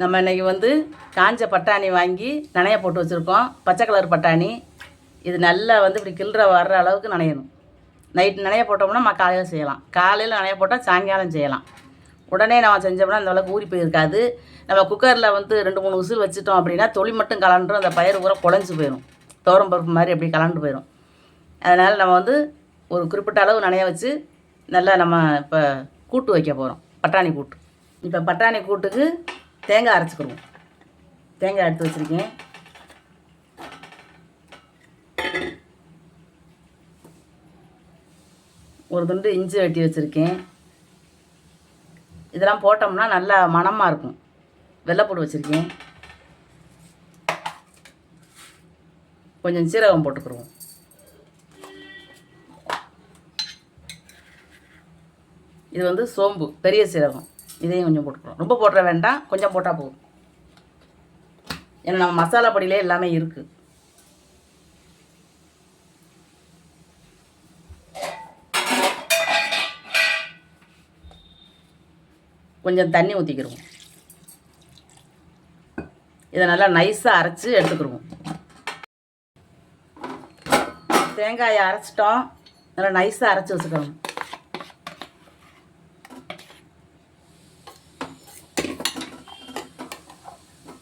நம்ம இன்னைக்கு வந்து காஞ்ச பட்டாணி வாங்கி நனைய போட்டு வச்சுருக்கோம். பச்சை கலர் பட்டாணி. இது நல்லா வந்து இப்படி கிள்ற வர்ற அளவுக்கு நனையணும். நைட் நனைய போட்டோம்னா நம்ம காலையில் செய்யலாம். காலையில் நனைய போட்டால் சாயங்காலம் செய்யலாம். உடனே நம்ம செஞ்சோம்னா அந்த அளவுக்கு ஊறி போயிருக்காது. நம்ம குக்கரில் வந்து ரெண்டு மூணு உசுல் வச்சுட்டோம் அப்படின்னா தொளி மட்டும் கலண்டுரும் அந்த பயிர் பூரா குழஞ்சி போயிடும் தோரம் பருப்பு மாதிரி அப்படி கலண்டு போயிடும் அதனால் நம்ம வந்து ஒரு குறிப்பிட்ட அளவு நனைய வச்சு நல்லா நம்ம இப்போ கூட்டு வைக்க போகிறோம் பட்டாணி கூட்டு. இப்போ பட்டாணி கூட்டுக்கு தேங்காய் அரைச்சிக்கிடுவோம். தேங்காய் எடுத்து வச்சுருக்கேன். ஒரு துண்டு இஞ்சி வெட்டி வச்சுருக்கேன். இதெல்லாம் போட்டோம்னா நல்லா மணமாக இருக்கும். வெள்ளைப்பூடு வச்சுருக்கேன். கொஞ்சம் சீரகம் போட்டுக்கிடுவோம். இது வந்து சோம்பு பெரிய சீரகம். இதையும் கொஞ்சம் போட்டுக்கிறோம் ரொம்ப போட்டுற வேண்டாம். கொஞ்சம் போட்டால் போதும். ஏன்னா நம்ம மசாலா பொடியிலே எல்லாமே இருக்குது கொஞ்சம் தண்ணி ஊற்றிக்கிடுவோம் இதை நல்லா நைஸாக அரைச்சி எடுத்துக்கிடுவோம் தேங்காயை அரைச்சிட்டோம். நல்லா நைஸாக அரைச்சி வச்சுக்கணும்.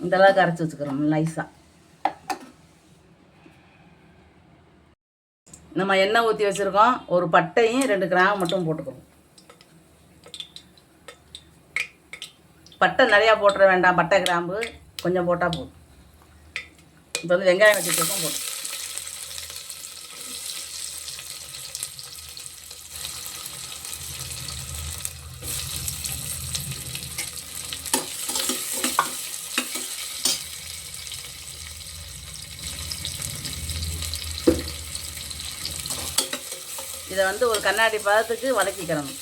இந்த அளவுக்கு அரைச்சி வச்சுக்கிறோம் நைஸாக நம்ம எண்ணெய் ஊற்றி வச்சுருக்கோம். ஒரு பட்டையும் ரெண்டு கிராம் மட்டும் போட்டுக்கிறோம் பட்டை நிறையா போட்டுற வேண்டாம் பட்டை கிராம்பு கொஞ்சம் போட்டால் போதும். இப்போ வந்து வெங்காயம் வச்சுருக்கோம் போட்டு. இதை வந்து ஒரு கண்ணாடி பதத்துக்கு வதக்கிக்கிறணும்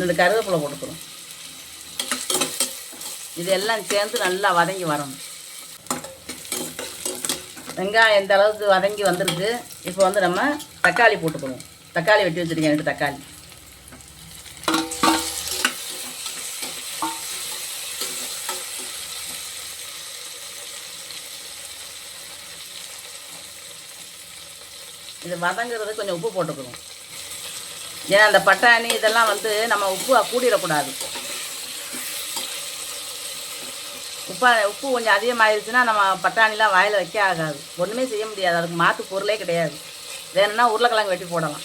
இந்த கருவேப்பிலை போட்டுக்கிறோம் இதெல்லாம் சேர்ந்து நல்லா வதங்கி வரணும். வெங்காயம் எந்த அளவுக்கு வதங்கி வந்திருக்கு இப்போ வந்து நம்ம தக்காளி போட்டுக்கணும். தக்காளி வெட்டி வச்சுருக்கேன் ரெண்டு தக்காளி. இது வதங்குறது கொஞ்சம் உப்பு போட்டுக்கணும். ஏன்னா அந்த பட்டாணி இதெல்லாம் வந்து நம்ம உப்பு கூடிடக்கூடாது. உப்பா உப்பு கொஞ்சம் அதிகமாகிடுச்சுன்னா நம்ம பட்டாணிலாம் வாயில் வைக்க ஆகாது. ஒன்றுமே செய்ய முடியாது. அதுக்கு மாற்று பொருளே கிடையாது. வேணும்னா உருளைக்கிழங்கு வெட்டி போடலாம்.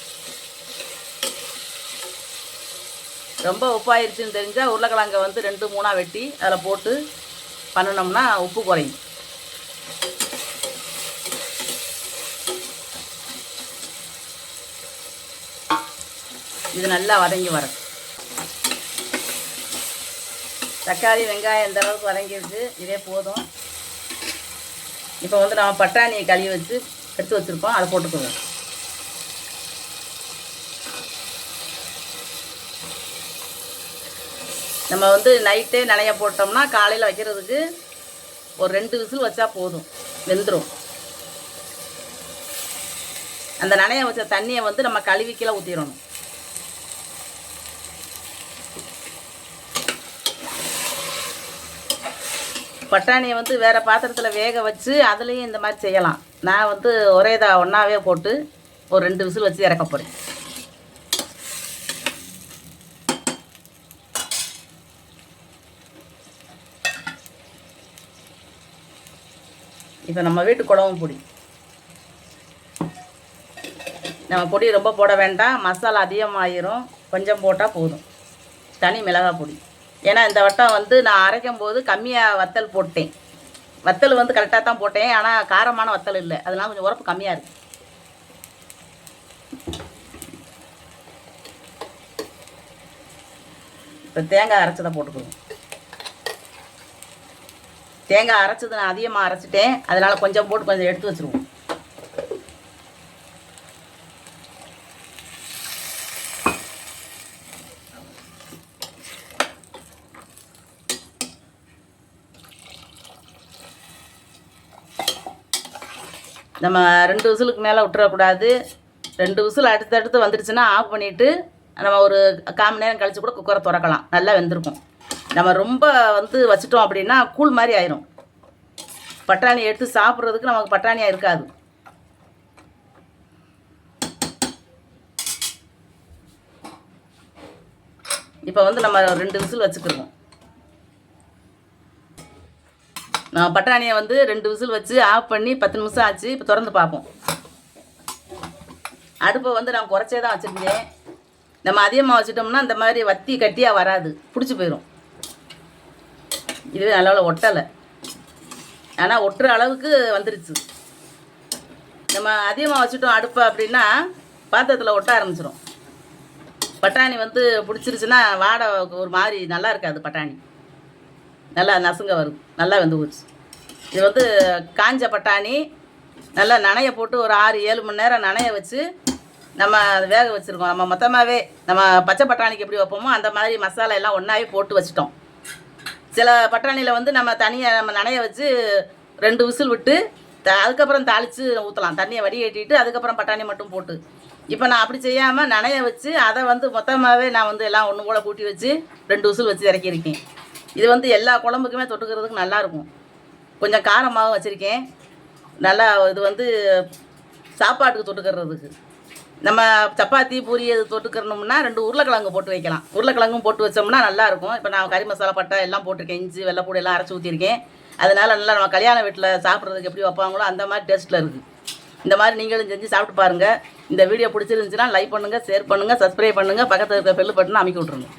ரொம்ப உப்பாயிருச்சுன்னு தெரிஞ்சால் உருளைக்கிழங்கை வந்து ரெண்டு மூணாக வெட்டி அதில் போட்டு பண்ணினோம்னா உப்பு குறையும். இது நல்லா வதங்கி வரும் தக்காளி வெங்காயம் இந்த அளவுக்கு வதங்கிடுச்சு இதே போதும். இப்போ வந்து நம்ம பட்டாணியை கழுவி வச்சு எடுத்து வச்சுருக்கோம். அதை போட்டுக்கோங்க. நம்ம வந்து நைட்டே நனைய போட்டோம்னா காலையில் வைக்கிறதுக்கு ஒரு ரெண்டு விசில் வச்சா போதும். வெந்துடும் அந்த நனைய வச்ச தண்ணியை வந்து நம்ம கழுவிக்கெல்லாம் ஊற்றிடணும் பட்டாணியை வந்து வேறு பாத்திரத்தில் வேக வச்சு அதுலேயும் இந்த மாதிரி செய்யலாம். நான் வந்து ஒரே இதாக ஒன்றாவே போட்டு ஒரு ரெண்டு விசில் வச்சு இறக்க போகிறேன் இப்போ நம்ம வீட்டு குழம்பு பொடி. நம்ம பொடி ரொம்ப போட வேண்டாம். மசாலா அதிகமாகிரும் கொஞ்சம் போட்டால் போதும். தனி மிளகாய் பொடி. ஏன்னா இந்த வட்டம் வந்து நான் அரைக்கும் போது கம்மியாக வத்தல் போட்டேன். வத்தல் வந்து கரெக்டாக தான் போட்டேன். ஆனால் காரமான வத்தல் இல்லை. அதெல்லாம் கொஞ்சம் உரப்பு கம்மியாக இருக்குது இப்போ தேங்காய் அரைச்சதை போட்டுக்கணும். தேங்காய் அரைச்சது நான் அதிகமாக அரைச்சிட்டேன். அதனால் கொஞ்சம் போட்டு கொஞ்சம் எடுத்து வச்சுருவோம். நம்ம ரெண்டு விசிலுக்கு மேலே விட்டுறக்கூடாது. ரெண்டு விசில் அடுத்தடுத்து வந்துடுச்சுன்னா ஆஃப் பண்ணிவிட்டு நம்ம ஒரு கால் மணி நேரம் கழித்து கூட குக்கரை திறக்கலாம். நல்லா வெந்திருக்கும். நம்ம ரொம்ப வந்து வச்சிட்டோம் அப்படின்னா கூழ் மாதிரி ஆயிரும். பட்டாணி எடுத்து சாப்பிட்றதுக்கு நமக்கு பட்டாணியாக இருக்காது. இப்போ வந்து நம்ம ரெண்டு விசில் வச்சுக்கிருவோம். பட்டாணியை வந்து ரெண்டு விசில் வச்சு ஆஃப் பண்ணி பத்து நிமிஷம் ஆச்சு இப்போ திறந்து பார்ப்போம். அடுப்பை வந்து நான் குறைச்சே தான் வச்சுருந்தேன். நம்ம அதிகமாக வச்சுட்டோம்னா இந்த மாதிரி வத்தி கட்டியாக வராது பிடிச்சி போயிடும் இதுவே நல்ல ஒட்டலை. ஆனால் ஒட்டுற அளவுக்கு வந்துருச்சு. நம்ம அதிகமாக வச்சுட்டோம் அடுப்பை அப்படின்னா பாத்திரத்தில் ஒட்ட ஆரம்பிச்சிடும் பட்டாணி வந்து பிடிச்சிருச்சுன்னா வாடை ஒரு மாதிரி நல்லா இருக்காது பட்டாணி. நல்லா நசுங்க வரும். நல்லா வெந்து போச்சு. இது வந்து காஞ்ச பட்டாணி நல்லா நனைய போட்டு ஒரு ஆறு ஏழு மணி நேரம் நனைய வச்சு நம்ம வேக வச்சுருக்கோம். நம்ம மொத்தமாகவே நம்ம பச்சை பட்டாணிக்கு எப்படி வைப்போமோ அந்த மாதிரி மசாலா எல்லாம் ஒன்றாவே போட்டு வச்சுட்டோம். சில பட்டாணியில் வந்து நம்ம தனியாக நம்ம நனைய வச்சு ரெண்டு விசில் விட்டு த அதுக்கப்புறம் தாளித்து ஊற்றலாம் தண்ணியை வடிகட்டிட்டு அதுக்கப்புறம் பட்டாணி மட்டும் போட்டு. இப்போ நான் அப்படி செய்யாமல் நனைய வச்சு அதை வந்து மொத்தமாகவே நான் வந்து எல்லாம் ஒன்று கூட கூட்டி வச்சு ரெண்டு விசில் வச்சு இறக்கியிருக்கேன். இது வந்து எல்லா குழம்புக்குமே தொட்டுக்கிறதுக்கு நல்லாயிருக்கும் கொஞ்சம் காரமாகவும் வச்சுருக்கேன். நல்லா இது வந்து சாப்பாட்டுக்கு தொட்டுக்கிறதுக்கு. நம்ம சப்பாத்தி பூரி இது தொட்டுக்கிறணும்னா ரெண்டு உருளைக்கிழங்கு போட்டு வைக்கலாம். உருளைக்கிழங்கும் போட்டு வச்சோம்னா நல்லாயிருக்கும் இப்போ நான் கறி மசாலா பட்டை எல்லாம் போட்டிருக்கேன். இஞ்சி வெள்ளைப்பூடி எல்லாம் அரைச்சி ஊற்றிருக்கேன் அதனால் நல்லா நம்ம கல்யாண வீட்டில் சாப்பிட்றதுக்கு எப்படி வைப்பாங்களோ அந்த மாதிரி டேஸ்ட்டில் இருக்குது இந்த மாதிரி நீங்களும் செஞ்சு சாப்பிட்டு பாருங்கள் இந்த வீடியோ பிடிச்சிருந்துச்சுன்னா லைக் பண்ணுங்கள் ஷேர் பண்ணுங்கள் சப்ஸ்கிரைப் பண்ணுங்கள் பக்கத்தில் இருக்க பெல்லு பட்டனை அமைக்கி விட்ருங்க